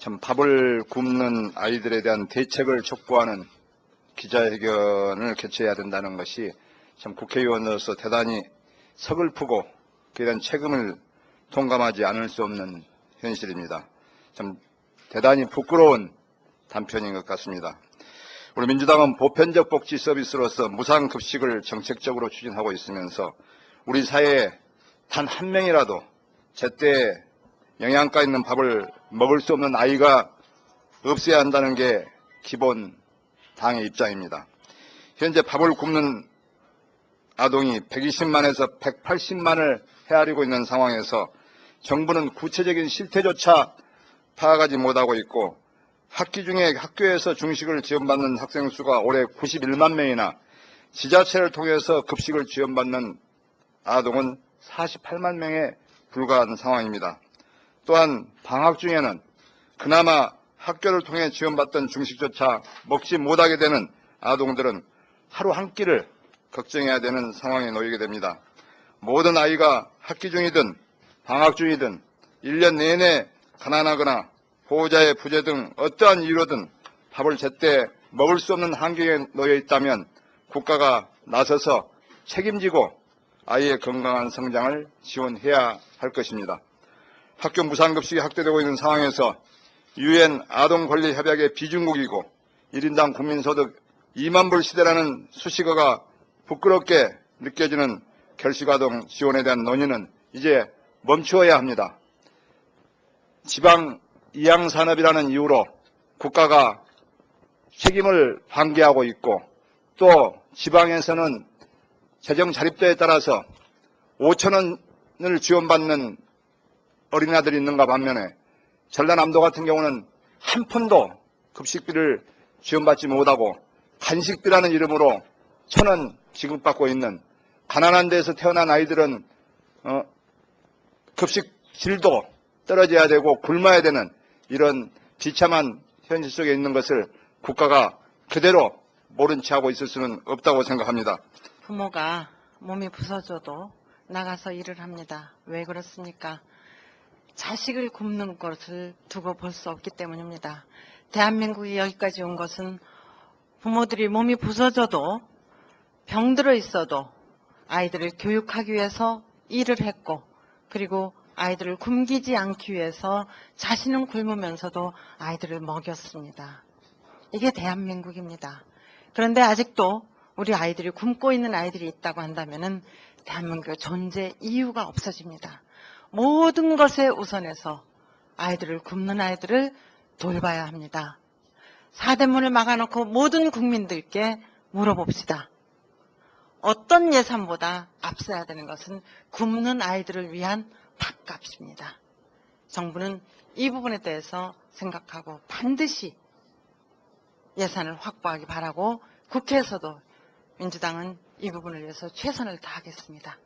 참 밥을 굶는 아이들에 대한 대책을 촉구하는 기자회견을 개최해야 된다는 것이 참 국회의원으로서 대단히 서글프고 그에 대한 책임을 통감하지 않을 수 없는 현실입니다. 참 대단히 부끄러운 단편인 것 같습니다. 우리 민주당은 보편적 복지 서비스로서 무상급식을 정책적으로 추진하고 있으면서 우리 사회에 단 한 명이라도 제때 영양가 있는 밥을 먹을 수 없는 아이가 없어야 한다는 게 기본 당의 입장입니다. 현재 밥을 굶는 아동이 120만에서 180만을 헤아리고 있는 상황에서 정부는 구체적인 실태조차 파악하지 못하고 있고 학기 중에 학교에서 중식을 지원받는 학생 수가 올해 91만 명이나 지자체를 통해서 급식을 지원받는 아동은 48만 명에 불과한 상황입니다. 또한 방학 중에는 그나마 학교를 통해 지원받던 중식조차 먹지 못하게 되는 아동들은 하루 한 끼를 걱정해야 되는 상황에 놓이게 됩니다. 모든 아이가 학기 중이든 방학 중이든 1년 내내 가난하거나 보호자의 부재 등 어떠한 이유로든 밥을 제때 먹을 수 없는 환경에 놓여 있다면 국가가 나서서 책임지고 아이의 건강한 성장을 지원해야 할 것입니다. 학교 무상급식이 확대되고 있는 상황에서 유엔 아동권리협약의 비중국이고 1인당 국민소득 2만 불 시대라는 수식어가 부끄럽게 느껴지는 결식아동 지원에 대한 논의는 이제 멈추어야 합니다. 지방 이양산업이라는 이유로 국가가 책임을 방기하고 있고 또 지방에서는 재정 자립도에 따라서 5천 원을 지원받는 어린아들이 있는가 반면에 전라남도 같은 경우는 한 푼도 급식비를 지원받지 못하고 간식비라는 이름으로 천 원 지급받고 있는 가난한 데서 태어난 아이들은 어, 급식 질도 떨어져야 되고 굶어야 되는 이런 비참한 현실 속에 있는 것을 국가가 그대로 모른 채 하고 있을 수는 없다고 생각합니다. 부모가 몸이 부서져도 나가서 일을 합니다. 왜 그렇습니까? 자식을 굶는 것을 두고 볼 수 없기 때문입니다. 대한민국이 여기까지 온 것은 부모들이 몸이 부서져도 병들어 있어도 아이들을 교육하기 위해서 일을 했고 그리고 아이들을 굶기지 않기 위해서 자신은 굶으면서도 아이들을 먹였습니다. 이게 대한민국입니다. 그런데 아직도 우리 아이들이 굶고 있는 아이들이 있다고 한다면 은 대한민국의 존재 이유가 없어집니다. 모든 것에 우선해서 아이들을 굶는 아이들을 돌봐야 합니다. 사대문을 막아놓고 모든 국민들께 물어봅시다. 어떤 예산보다 앞서야 되는 것은 굶는 아이들을 위한 밥값입니다. 정부는 이 부분에 대해서 생각하고 반드시 예산을 확보하기 바라고 국회에서도 민주당은 이 부분을 위해서 최선을 다하겠습니다.